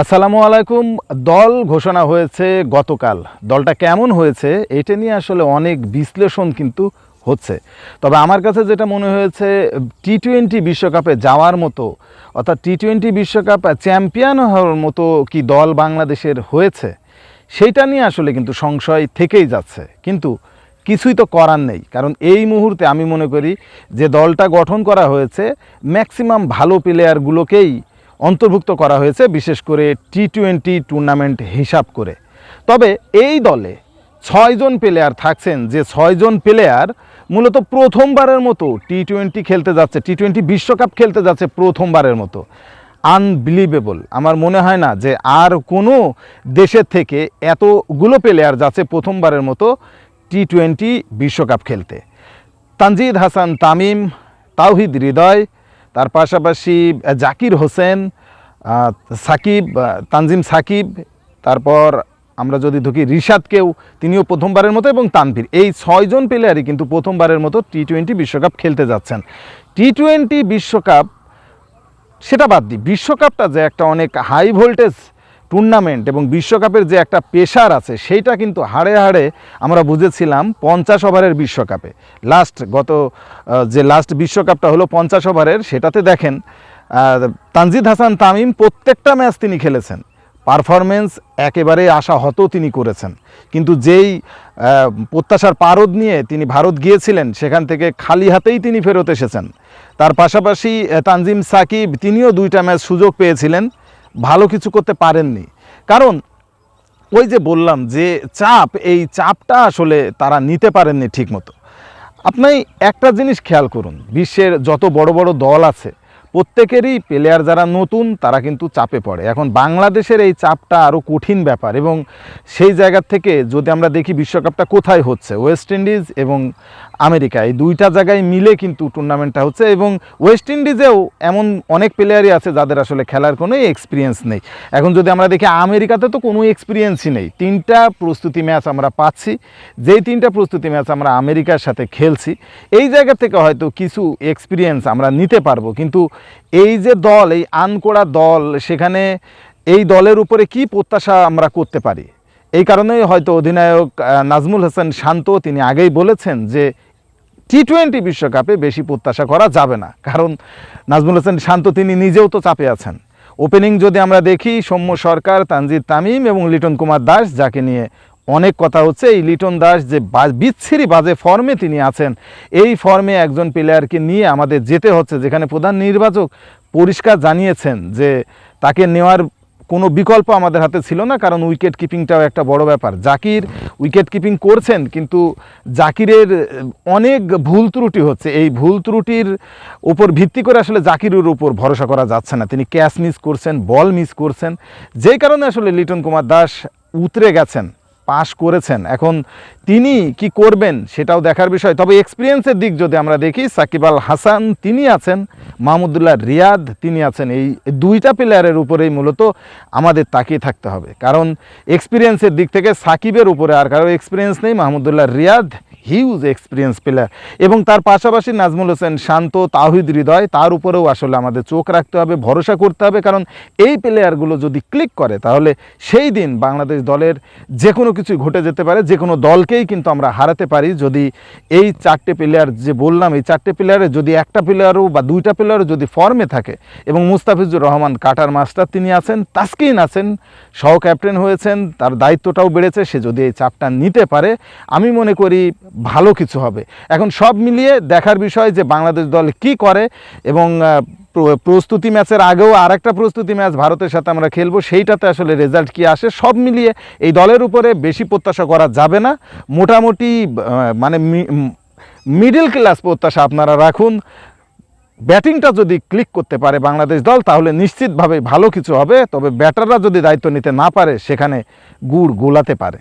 আসসালামু আলাইকুম। দল ঘোষণা হয়েছে গতকাল। দলটা কেমন হয়েছে এটা নিয়ে আসলে অনেক বিশ্লেষণ কিন্তু হচ্ছে। তবে আমার কাছে যেটা মনে হয়েছে টি টোয়েন্টি বিশ্বকাপে যাওয়ার মতো, অর্থাৎ টি টোয়েন্টি বিশ্বকাপ চ্যাম্পিয়ন হওয়ার মতো কি দল বাংলাদেশের হয়েছে সেইটা নিয়ে আসলে কিন্তু সংশয় থেকেই যাচ্ছে। কিন্তু কিছুই তো করার নেই। কারণ এই মুহূর্তে আমি মনে করি যে দলটা গঠন করা হয়েছে, ম্যাক্সিমাম ভালো প্লেয়ারগুলোকেই অন্তর্ভুক্ত করা হয়েছে, বিশেষ করে টি টোয়েন্টি টুর্নামেন্ট হিসাব করে। তবে এই দলে ছয়জন প্লেয়ার থাকছেন, যে ছয়জন প্লেয়ার মূলত প্রথমবারের মতো টি টোয়েন্টি খেলতে যাচ্ছে টি টোয়েন্টি বিশ্বকাপ খেলতে যাচ্ছে প্রথমবারের মতো। আনবিলিভেবল আমার মনে হয় না যে আর কোনো দেশের থেকে এতগুলো প্লেয়ার যাচ্ছে প্রথমবারের মতো টি টোয়েন্টি বিশ্বকাপ খেলতে। তানজিদ হাসান, তামিম, তাওহিদ হৃদয়, তার পাশাপাশি জাকির হোসেন সাকিব তানজিম সাকিব, তারপর আমরা যদি ঢুকি রিশাদকেও, তিনিও প্রথমবারের মতো এবং তানভীর। এই ছয়জন প্লেয়ারই কিন্তু প্রথমবারের মতো টি টোয়েন্টি বিশ্বকাপ খেলতে যাচ্ছেন। টি টোয়েন্টি বিশ্বকাপ, সেটা বাদ দিই বিশ্বকাপটা যে একটা অনেক হাই ভোল্টেজ টুর্নামেন্ট এবং বিশ্বকাপের যে একটা পেশার আছে, সেইটা কিন্তু হাড়ে হাড়ে আমরা বুঝেছিলাম পঞ্চাশ ওভারের বিশ্বকাপে। লাস্ট গত যে লাস্ট বিশ্বকাপটা হলো পঞ্চাশ ওভারের, সেটাতে দেখেন তানজিদ হাসান তামিম প্রত্যেকটা ম্যাচ তিনি খেলেছেন। পারফরমেন্স একেবারে আশা আশাহত তিনি করেছেন। কিন্তু যেই প্রত্যাশার পারদ নিয়ে তিনি ভারত গিয়েছিলেন, সেখান থেকে খালি হাতেই তিনি ফেরত এসেছেন। তার পাশাপাশি তানজিম সাকিব তিনিও দুইটা ম্যাচ সুযোগ পেয়েছিলেন। ভালো কিছু করতে পারেননি। কারণ, ওই যে বললাম যে চাপ, এই চাপটা আসলে তারা নিতে পারেননি ঠিকমতো। আপনি একটা জিনিস খেয়াল করুন, বিশ্বের যত বড় বড় দল আছে প্রত্যেকেরই প্লেয়ার যারা নতুন, তারা কিন্তু চাপে পড়ে। এখন বাংলাদেশের এই চাপটা আরও কঠিন ব্যাপার এবং সেই জায়গা থেকে যদি আমরা দেখি বিশ্বকাপটা কোথায় হচ্ছে ওয়েস্ট ইন্ডিজ এবং আমেরিকা, এই দুইটা জায়গায় মিলে কিন্তু টুর্নামেন্টটা হচ্ছে এবং ওয়েস্ট ইন্ডিজেও এমন অনেক প্লেয়ারই আছে যাদের আসলে খেলার কোনো এক্সপিরিয়েন্স নেই। এখন যদি আমরা দেখি আমেরিকাতে তো কোনো এক্সপিরিয়েন্সই নেই। তিনটা প্রস্তুতি ম্যাচ আমরা পাচ্ছি। যেই তিনটা প্রস্তুতি ম্যাচ আমরা আমেরিকার সাথে খেলছি, এই জায়গা থেকে হয়তো কিছু এক্সপিরিয়েন্স আমরা নিতে পারব। কিন্তু এই যে দল, এই আনকোড়া দল, সেখানে এই দলের উপরে কি প্রত্যাশা আমরা করতে পারি? এই কারণেই হয়তো অধিনায়ক নাজমুল হাসান শান্ত তিনি আগেই বলেছেন যে টি টোয়েন্টি বিশ্বকাপে বেশি প্রত্যাশা করা যাবে না। কারণ নাজমুল হাসান শান্ত তিনি নিজেও তো চাপে আছেন। ওপেনিং যদি আমরা দেখি, সৌম্য সরকার, তানজিদ তামিম এবং লিটন কুমার দাস, যাকে নিয়ে অনেক কথা হচ্ছে। এই লিটন দাস যে বিচ্ছিরি বাজে ফর্মে তিনি আছেন, এই ফর্মে একজন প্লেয়ারকে নিয়ে আমাদের যেতে হচ্ছে, যেখানে প্রধান নির্বাচক পরিষ্কার জানিয়েছেন যে তাকে নেওয়ার কোনো বিকল্প আমাদের হাতে ছিল না, কারণ উইকেট কিপিংটাও একটা বড় ব্যাপার। জাকির উইকেট কিপিং করছেন, কিন্তু জাকিরের অনেক ভুল ত্রুটি হচ্ছে। এই ভুল ত্রুটির উপর ভিত্তি করে আসলে জাকিরের উপর ভরসা করা যাচ্ছে না। তিনি ক্যাচ মিস করছেন বল মিস করছেন। যেই কারণে আসলে লিটন কুমার দাস উতরে গেছেন। পাশ করেছেন। এখন তিনি কি করবেন সেটাও দেখার বিষয়। তবে এক্সপিরিয়েন্সের দিক যদি আমরা দেখি, সাকিব আল হাসান তিনি আছেন, মাহমুদুল্লাহ রিয়াদ তিনি আছেন। এই দুইটা প্লেয়ারের উপরেই মূলত আমাদের তাকিয়ে থাকতে হবে। কারণ এক্সপিরিয়েন্সের দিক থেকে সাকিবের উপরে আর কারও এক্সপিরিয়েন্স নেই, Mahmudullah Riyad huge experience player এবং তার পাশাপাশি নাজমুল হোসেন শান্ত, তাহিদ হৃদয়, তার উপরেও আসলে আমাদের চোখ রাখতে হবে, ভরসা করতে হবে। কারণ এই প্লেয়ারগুলো যদি ক্লিক করে, তাহলে সেই দিন বাংলাদেশ দলের যে কোনো কিছু ঘটে যেতে পারে। যে কোনো দলকেই কিন্তু আমরা হারাতে পারি। যদি এই চারটে প্লেয়ার যে বললাম, এই চারটে প্লেয়ারে যদি একটা প্লেয়ারও বা দুইটা প্লেয়ারও যদি ফর্মে থাকে এবং মুস্তাফিজুর রহমান কাটার মাস্টার তিনি আছেন, তাসকিন আছেন সহ ক্যাপ্টেন হয়েছেন, তার দায়িত্বটাও বেড়েছে, সে যদি এই চাপটা নিতে পারে, আমি মনে করি ভালো কিছু হবে। এখন সব মিলিয়ে দেখার বিষয় যে বাংলাদেশ দল কি করে এবং প্রস্তুতি ম্যাচের আগেও আরেকটা প্রস্তুতি ম্যাচ ভারতের সাথে আমরা খেলব, সেইটাতে আসলে রেজাল্ট কি আসে, সব মিলিয়ে এই দলের উপরে বেশি প্রত্যাশা করা যাবে না। মোটামুটি মানে মিডল ক্লাস প্রত্যাশা আপনারা রাখুন। ব্যাটিংটা যদি ক্লিক করতে পারে বাংলাদেশ দল, তাহলে নিশ্চিতভাবে ভালো কিছু হবে, তবে ব্যাটাররা যদি দায়িত্ব নিতে না পারে, সেখানে গুড় গোলাতে পারে।